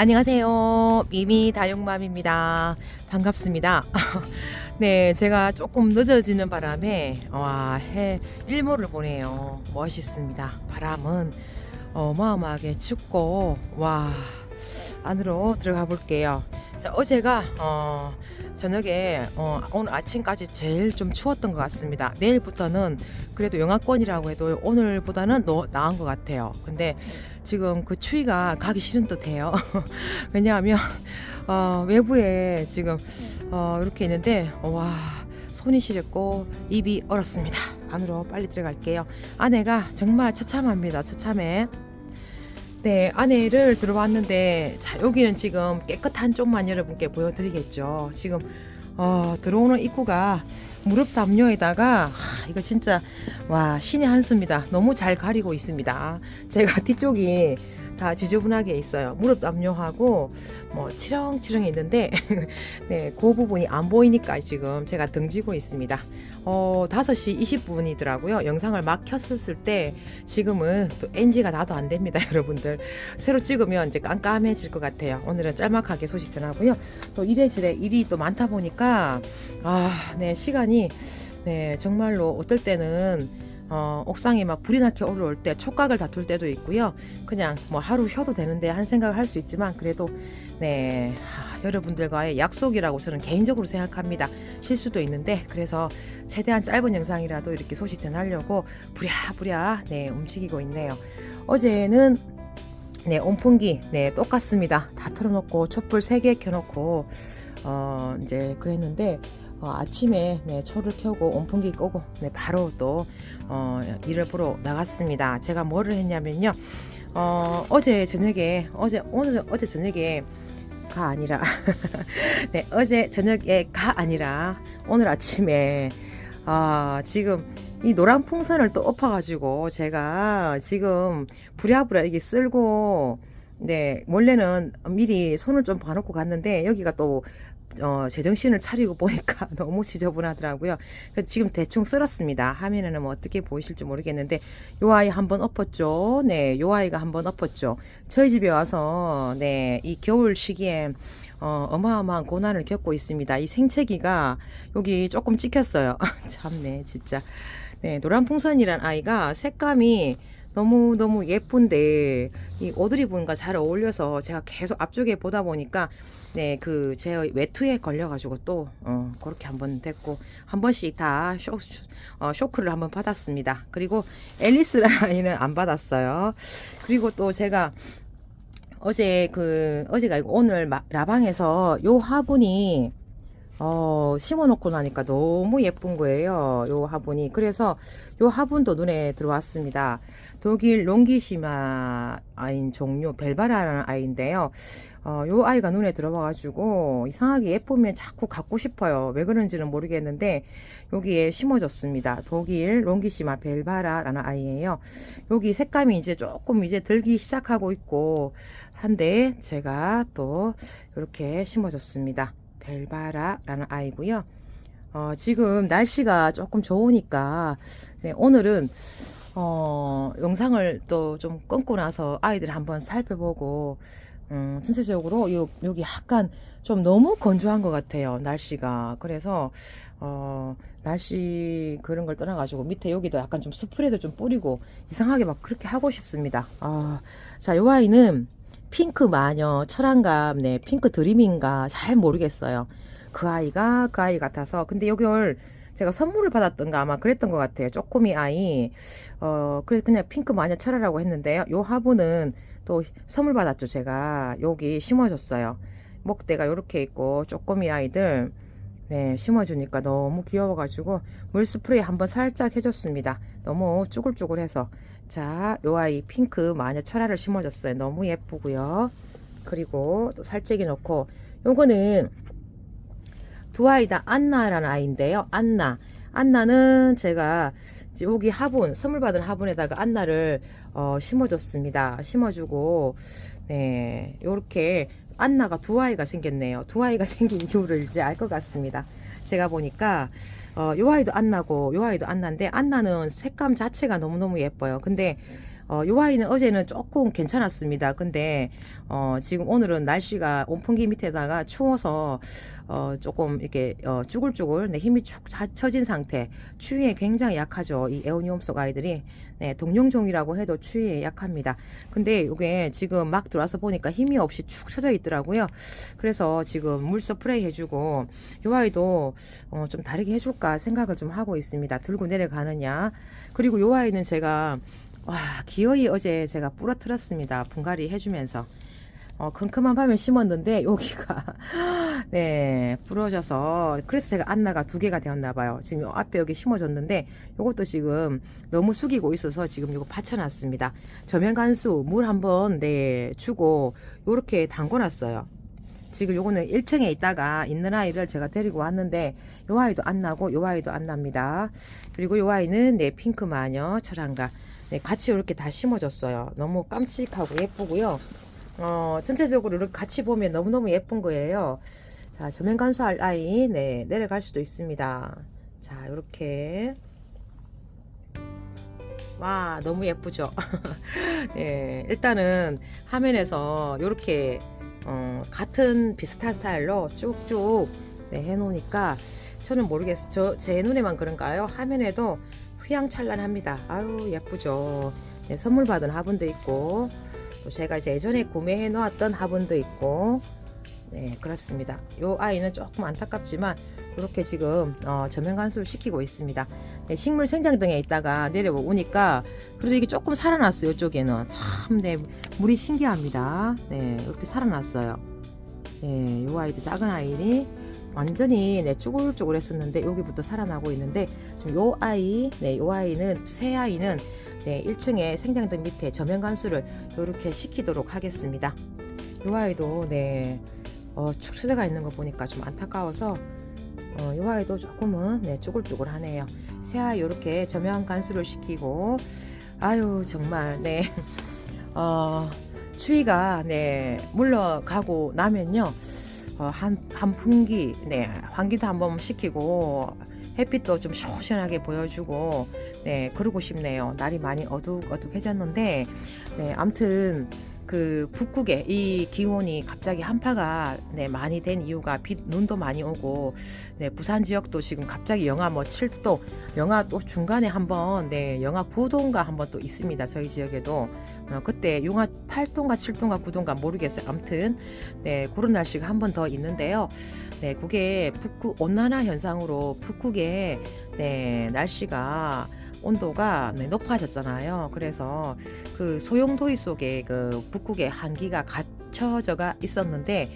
안녕하세요. 미미 다육맘입니다. 반갑습니다. 네, 제가 조금 늦어지는 바람에 와, 해 일몰을 보네요. 멋있습니다. 바람은 어마어마하게 춥고 와, 안으로 들어가 볼게요. 자, 어제가 어, 저녁에 어, 오늘 아침까지 제일 좀 추웠던 것 같습니다. 내일부터는 그래도 영하권이라고 해도 오늘보다는 더 나은 것 같아요. 근데 지금 그 추위가 가기 싫은 듯해요. 왜냐하면 어, 외부에 지금 어, 이렇게 있는데 와 손이 시렸고 입이 얼었습니다. 안으로 빨리 들어갈게요. 아내가 정말 처참합니다. 처참해. 네, 안에를 들어왔는데 자 여기는 지금 깨끗한 쪽만 여러분께 보여드리겠죠. 지금 어, 들어오는 입구가 무릎 담요에다가 하, 이거 진짜 와 신의 한 수입니다. 너무 잘 가리고 있습니다. 제가 뒤쪽이 다 지저분하게 있어요. 무릎 담요하고 뭐 치렁치렁 있는데 네, 그 부분이 안 보이니까 지금 제가 등지고 있습니다. 어, 5시 20분이더라고요. 영상을 막 켰었을 때 지금은 또 NG가 나도 안 됩니다, 여러분들. 새로 찍으면 이제 깜깜해질 것 같아요. 오늘은 짤막하게 소식 전하고요. 또 이래저래 일이 또 많다 보니까 아, 네, 시간이 네, 정말로 어떨 때는 어, 옥상에 막 불이 나게 올라올 때 촉각을 다툴 때도 있고요. 그냥 뭐 하루 쉬어도 되는데 한 생각을 할 수 있지만 그래도 네 하, 여러분들과의 약속이라고 저는 개인적으로 생각합니다. 실수도 있는데 그래서 최대한 짧은 영상이라도 이렇게 소식 전하려고 부랴부랴 네 움직이고 있네요. 어제는 네 온풍기 네 똑같습니다. 다 틀어놓고 촛불 3개 켜놓고 어 이제 그랬는데 어, 아침에 네, 초를 켜고 온풍기 끄고 네, 바로 또 어, 일을 보러 나갔습니다. 제가 뭐를 했냐면요. 어, 어제 저녁에 어제 오늘 어제 저녁에 가 아니라 네 어제 저녁에 가 아니라 오늘 아침에 아 지금 이 노란 풍선을 또 엎어가지고 제가 지금 부랴부랴 이게 쓸고 네 원래는 미리 손을 좀 봐놓고 갔는데 여기가 또 어, 제정신을 차리고 보니까 너무 지저분하더라고요. 그래서 지금 대충 쓸었습니다. 화면에는 뭐 어떻게 보이실지 모르겠는데 요 아이 한번 엎었죠. 네, 요 아이가 한번 엎었죠. 저희 집에 와서 네, 이 겨울 시기에 어, 어마어마한 고난을 겪고 있습니다. 이 생채기가 여기 조금 찍혔어요. 참네, 진짜. 네, 노란 풍선이란 아이가 색감이 너무 너무 예쁜데 이 입은과 잘 어울려서 제가 계속 앞쪽에 보다 보니까 네 그 제 외투에 걸려가지고 또 어, 그렇게 한 번 됐고 한 번씩 다 쇼, 쇼, 어, 쇼크를 한번 받았습니다. 그리고 앨리스라는 아이는 안 받았어요. 그리고 또 제가 어제 그 어제가 아니고 오늘 마- 라방에서 요 화분이 어, 심어놓고 나니까 너무 예쁜 거예요. 요 화분이. 그래서 요 화분도 눈에 들어왔습니다. 독일 롱기시마 아인 종류 벨바라라는 아이인데요. 어, 요 아이가 눈에 들어와가지고 이상하게 예쁘면 자꾸 갖고 싶어요. 왜 그런지는 모르겠는데 여기에 심어졌습니다. 독일 롱기시마 벨바라라는 아이예요. 여기 색감이 이제 조금 이제 들기 시작하고 있고 한데 제가 또 이렇게 심어줬습니다. 벨바라라는 아이고요. 어, 지금 날씨가 조금 좋으니까 네, 오늘은 어, 영상을 또 좀 끊고 나서 아이들 한번 살펴보고 음, 전체적으로 요, 여기 약간 좀 너무 건조한 것 같아요 날씨가. 그래서 어, 날씨 그런 걸 떠나가지고 밑에 여기도 약간 좀 스프레이도 좀 뿌리고 이상하게 막 그렇게 하고 싶습니다. 아, 자 요 아이는 핑크 마녀 철안감 네 핑크 드림인가 잘 모르겠어요. 그 아이가 그 아이 같아서. 근데 여기를 제가 선물을 받았던가 아마 그랬던 것 같아요. 쪼꼬미 아이. 어 그래서 그냥 핑크 마녀 철화라고 했는데요. 요 화분은 또 선물 받았죠 제가. 여기 심어줬어요. 목대가 요렇게 있고 쪼꼬미 아이들 네 심어주니까 너무 귀여워가지고 물 스프레이 한번 살짝 해줬습니다. 너무 쭈글쭈글해서. 자, 요 아이 핑크 마녀 철화를 심어줬어요. 너무 예쁘고요. 그리고 또 살짝이 넣고 요거는 두 아이 다 안나라는 아이인데요. 안나. 안나는 제가 여기 화분, 선물 받은 화분에다가 안나를 어, 심어줬습니다. 심어주고, 네, 요렇게 안나가 두 아이가 생겼네요. 두 아이가 생긴 이유를 이제 알 것 같습니다. 제가 보니까 어, 요 아이도 안나고 요 아이도 안나인데 안나는 색감 자체가 너무너무 예뻐요. 근데 어, 요 아이는 어제는 조금 괜찮았습니다. 근데 어, 지금 오늘은 날씨가 온풍기 밑에다가 추워서 어, 조금 이렇게 어, 쭈글쭈글 네, 힘이 축 차- 처진 상태. 추위에 굉장히 약하죠. 이 에오니움 속 아이들이 네, 동룡종이라고 해도 추위에 약합니다. 근데 이게 지금 막 들어와서 보니까 힘이 없이 축 처져 있더라고요. 그래서 지금 물 스프레이 해주고 요 아이도 어, 좀 다르게 해줄까 생각을 좀 하고 있습니다. 들고 내려가느냐. 그리고 요 아이는 제가 와 기어이 어제 제가 부러뜨렸습니다. 분갈이 해주면서 어, 큼큼한 밤에 심었는데 여기가 네 부러져서 그래서 제가 안나가 두 개가 되었나 봐요. 지금 요 앞에 여기 심어줬는데 요것도 지금 너무 숙이고 있어서 지금 요거 받쳐놨습니다. 저면 간수 물 한번 네 주고 요렇게 담궈놨어요. 지금 요거는 1층에 있다가 있는 아이를 제가 데리고 왔는데 요 아이도 안 나고 요 아이도 안 납니다. 그리고 요 아이는 네 핑크 마녀 철안가 네, 같이 이렇게 다 심어줬어요. 너무 깜찍하고 예쁘고요. 어, 전체적으로 이렇게 같이 보면 너무너무 예쁜 거예요. 자, 저면 간수할 아이, 네, 내려갈 수도 있습니다. 자, 이렇게. 와, 너무 예쁘죠? 네, 일단은 화면에서 이렇게, 어, 같은 비슷한 스타일로 쭉쭉 네, 해놓으니까 저는 모르겠어요. 저, 제 눈에만 그런가요? 화면에도 휘황찬란합니다. 아유, 예쁘죠? 네, 선물 받은 화분도 있고, 또 제가 이제 예전에 구매해 놓았던 화분도 있고 네 그렇습니다. 요 아이는 조금 안타깝지만 이렇게 지금 어, 저면 간수를 시키고 있습니다. 네, 식물 생장 등에 있다가 내려오니까 그래도 이게 조금 살아났어요 이쪽에는. 참 네 물이 신기합니다. 네 이렇게 살아났어요. 네 요 아이도 작은 아이니 완전히 네 쭈글쭈글 했었는데 여기부터 살아나고 있는데 지금 요 아이 네 요 아이는 새 아이는 네, 1층에 생장등 밑에 저면 간수를 이렇게 시키도록 하겠습니다. 이 아이도 네, 어, 축수대가 있는 거 보니까 좀 안타까워서 어, 이 아이도 조금은 네, 쭈글쭈글하네요. 새 아이 이렇게 저면 간수를 시키고 아유 정말 네, 어, 추위가 네 물러가고 나면요. 어, 한, 한 분기, 네, 환기도 한번 시키고, 햇빛도 좀 시원하게 보여주고, 네, 그러고 싶네요. 날이 많이 어둑어둑해졌는데, 네, 암튼, 그 북극에 이 기온이 갑자기 한파가 네, 많이 된 이유가 비, 눈도 많이 오고 네, 부산 지역도 지금 갑자기 영하 뭐 7도 영하 또 중간에 한번 네, 영하 9도인가 한번 또 있습니다 저희 지역에도. 어, 그때 영하 8도인가 7도인가 9도인가 모르겠어요. 아무튼 네, 그런 날씨가 한 번 더 있는데요. 네, 그게 북극 온난화 현상으로 북극에 네, 날씨가 온도가 네, 높아졌잖아요. 그래서 그 소용돌이 속에 그 북극의 한기가 갇혀져가 있었는데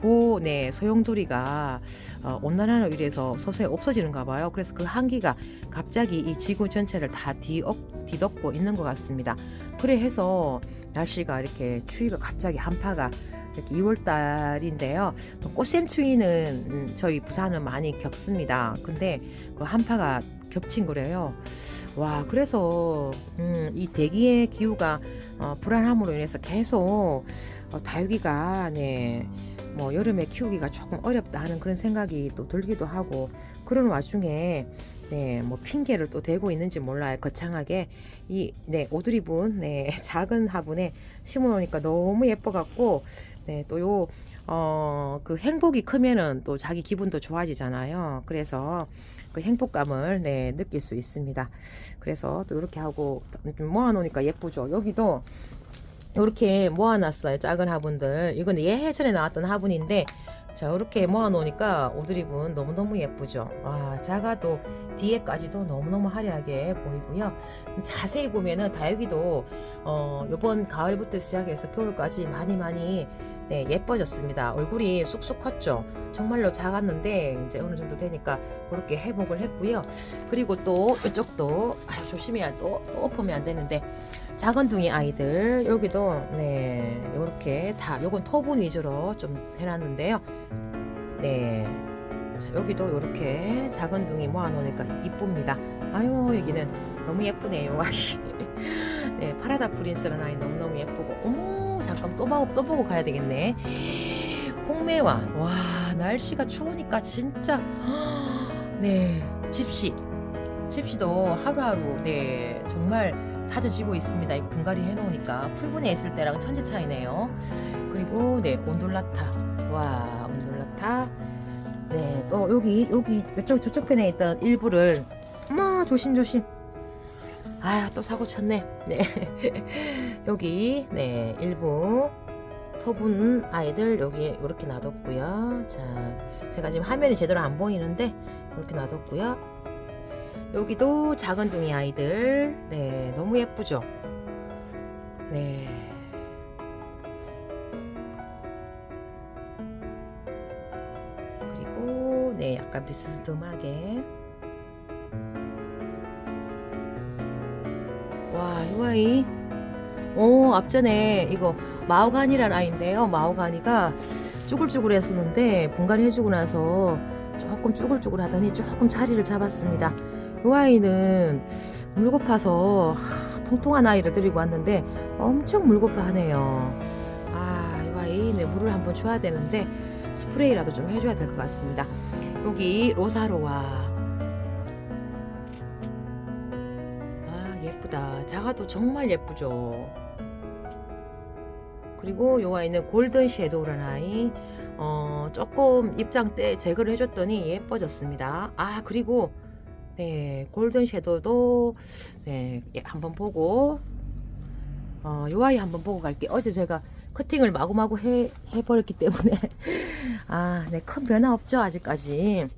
그 네, 소용돌이가 어, 온난화로 인해서 서서히 없어지는가 봐요. 그래서 그 한기가 갑자기 이 지구 전체를 다 뒤엎, 뒤덮고 있는 것 같습니다. 그래 해서 날씨가 이렇게 추위가 갑자기 한파가 이렇게 2월 달인데요. 또 꽃샘 추위는 음, 저희 부산은 많이 겪습니다. 근데 그 한파가 겹친 거래요. 와, 그래서 음, 이 대기의 기후가 어, 불안함으로 인해서 계속 어, 다육이가 네, 뭐 여름에 키우기가 조금 어렵다 하는 그런 생각이 또 들기도 하고 그런 와중에 네, 뭐 핑계를 또 대고 있는지 몰라요. 거창하게 이 네, 오드리분 네, 작은 화분에 심어 놓으니까 너무 예뻐 갖고 네, 또요 어, 그 행복이 크면은 또 자기 기분도 좋아지잖아요. 그래서 그 행복감을 네, 느낄 수 있습니다. 그래서 또 이렇게 하고 좀 모아놓으니까 예쁘죠. 여기도 이렇게 모아놨어요. 작은 화분들. 이건 예전에 나왔던 화분인데 자 이렇게 모아놓으니까 오드리분 너무너무 예쁘죠. 와 작아도 뒤에까지도 너무너무 화려하게 보이고요. 자세히 보면은 다육이도 어, 이번 가을부터 시작해서 겨울까지 많이 많이 네, 예뻐졌습니다. 얼굴이 쑥쑥 컸죠. 정말로 작았는데 이제 어느 정도 되니까 그렇게 회복을 했고요. 그리고 또 이쪽도 아유, 조심해야 또, 또 엎으면 안 되는데 작은 둥이 아이들 여기도 네 이렇게 다 요건 토분 위주로 좀 해놨는데요. 네. 자, 여기도 이렇게 작은 둥이 모아놓으니까 이쁩니다. 아유 여기는 너무 예쁘네요. 네 파라다 프린스라는 아이 너무너무 예쁘고 어머 잠깐 또 보고 또 보고 가야 되겠네. 홍매와 와 날씨가 추우니까 진짜 네 집시 집시도 하루하루 네 정말 다져지고 있습니다. 이 분갈이 해놓으니까 풀분에 있을 때랑 천지 차이네요. 그리고 네 온돌라타 와 온돌라타 네 또 여기 여기 이쪽 저쪽 편에 있던 일부를 어머 조심 조심 아또 사고 쳤네. 네. 여기 네 일부 소분 아이들 여기 이렇게 놔뒀고요. 자 제가 지금 화면이 제대로 안 보이는데 이렇게 놔뒀고요. 여기도 작은 둥이 아이들. 네 너무 예쁘죠? 네. 그리고 네 약간 비스듬하게 와 이 아이. 오 앞전에 이거 마오가니란 아이인데요. 마오가니가 쭈글쭈글했었는데 분갈이 해주고 나서 조금 쭈글쭈글하더니 조금 자리를 잡았습니다. 이 아이는 물고파서 하, 통통한 아이를 데리고 왔는데 엄청 물고파하네요. 아 이 아이 네 물을 한번 줘야 되는데 스프레이라도 좀 해줘야 될 것 같습니다. 여기 로사로와 예쁘다. 작아도 정말 예쁘죠. 그리고 요 아이는 골든 섀도우라는 아이 어 조금 입장 때 제거를 해줬더니 예뻐졌습니다. 아 그리고 네 골든 섀도우도 네 예, 한번 보고 어 요 아이 한번 보고 갈게 어제 제가 커팅을 마구마구 해 해버렸기 때문에. 아네큰 변화 없죠 아직까지.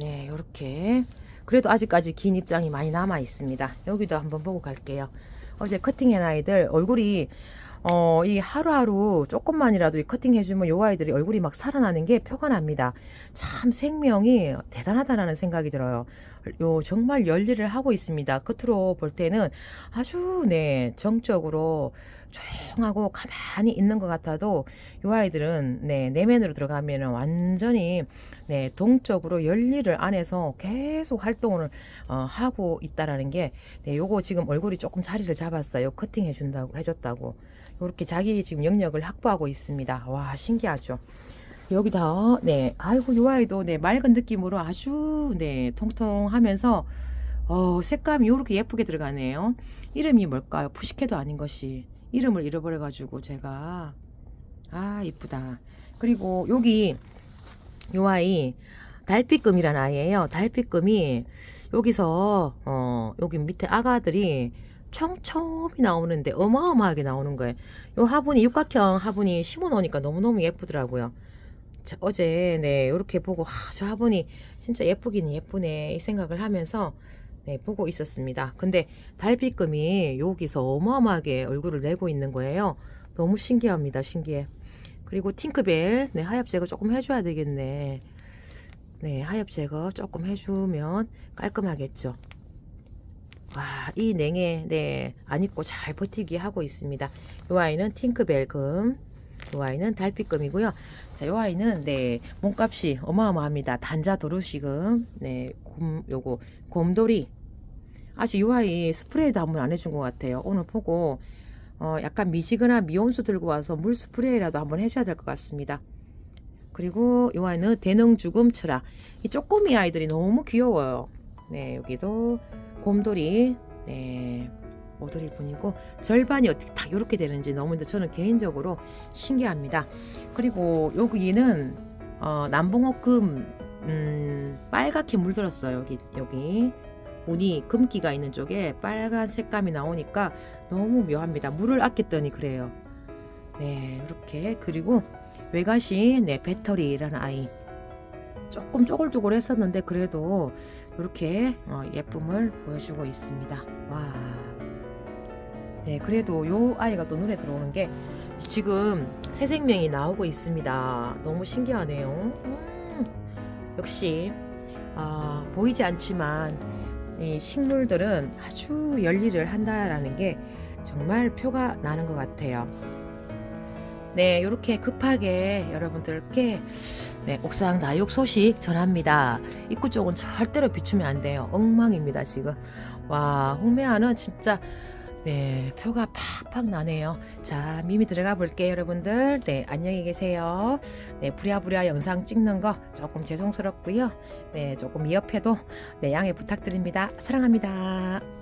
네 요렇게 그래도 아직까지 긴 입장이 많이 남아 있습니다 여기도 한번 보고 갈게요 어제 커팅한 아이들 얼굴이 어, 이 하루하루 조금만이라도 이 커팅 해주면 요 아이들이 얼굴이 막 살아나는 게 표가 납니다. 참 생명이 대단하다라는 생각이 들어요. 요 정말 열일을 하고 있습니다. 겉으로 볼 때는 아주 네 정적으로 조용하고 가만히 있는 것 같아도 요 아이들은 네 내면으로 들어가면은 완전히 네 동적으로 열일을 안에서 계속 활동을 어, 하고 있다라는 게 네, 요거 지금 얼굴이 조금 자리를 잡았어요. 커팅 해준다고 해줬다고. 이렇게 자기 지금 영역을 확보하고 있습니다. 와 신기하죠. 여기다 네 아이고 요 아이도 네 맑은 느낌으로 아주 네 통통하면서 어 색감이 이렇게 예쁘게 들어가네요. 이름이 뭘까요? 푸시케도 아닌 것이 이름을 잃어버려 가지고 제가 아 이쁘다. 그리고 여기 요 아이 달빛금이라는 아이예요. 달빛금이 여기서 어 여기 밑에 아가들이 촘촘히 나오는데 어마어마하게 나오는 거예요. 요 화분이 육각형 화분이 심어 놓으니까 너무너무 예쁘더라고요. 자, 어제 네 이렇게 보고 하, 저 화분이 진짜 예쁘긴 예쁘네 이 생각을 하면서 네 보고 있었습니다. 근데 달빛금이 여기서 어마어마하게 얼굴을 내고 있는 거예요. 너무 신기합니다. 신기해. 그리고 팅크벨 네 하엽 제거 조금 해줘야 되겠네. 네 하엽 제거 조금 해주면 깔끔하겠죠. 와, 이 냉에 네, 안 입고 잘 버티기 하고 있습니다. 이 아이는 팅크벨금, 이 아이는 달빛금이고요. 자, 이 아이는 네, 몸값이 어마어마합니다. 단자 도루시금, 네, 곰, 요거 곰돌이. 아직 이 아이 스프레이도 한 번 안 해준 것 같아요. 오늘 보고 어, 약간 미지근한 미온수 들고 와서 물 스프레이라도 한번 해줘야 될 것 같습니다. 그리고 이 아이는 대능주금철아. 이 쪼꼬미 아이들이 너무 귀여워요. 네, 여기도 곰돌이, 네, 오돌이 분이고 절반이 어떻게 다 이렇게 되는지 너무 저는 개인적으로 신기합니다. 그리고 여기는 어, 남봉옥금 음, 빨갛게 물들었어요. 여기 여기 무늬 금기가 있는 쪽에 빨간 색감이 나오니까 너무 묘합니다. 물을 아꼈더니 그래요. 네, 이렇게 그리고 외가시 네 배터리라는 아이 조금 쪼글쪼글 했었는데 그래도 이렇게 어, 예쁨을 보여주고 있습니다. 와. 네, 그래도 요 아이가 또 눈에 들어오는 게 지금 새 생명이 나오고 있습니다. 너무 신기하네요. 음, 역시 아, 보이지 않지만 이 식물들은 아주 열일을 한다라는 게 정말 표가 나는 것 같아요. 네, 이렇게 급하게 여러분들께 네, 옥상 나육 소식 전합니다. 입구 쪽은 절대로 비추면 안 돼요. 엉망입니다, 지금. 와, 홍매화는 진짜 네, 표가 팍팍 나네요. 자, 미미 들어가 볼게요, 여러분들. 네, 안녕히 계세요. 네, 부랴부랴 영상 찍는 거 조금 죄송스럽고요. 네, 조금 미흡해도 네, 양해 부탁드립니다. 사랑합니다.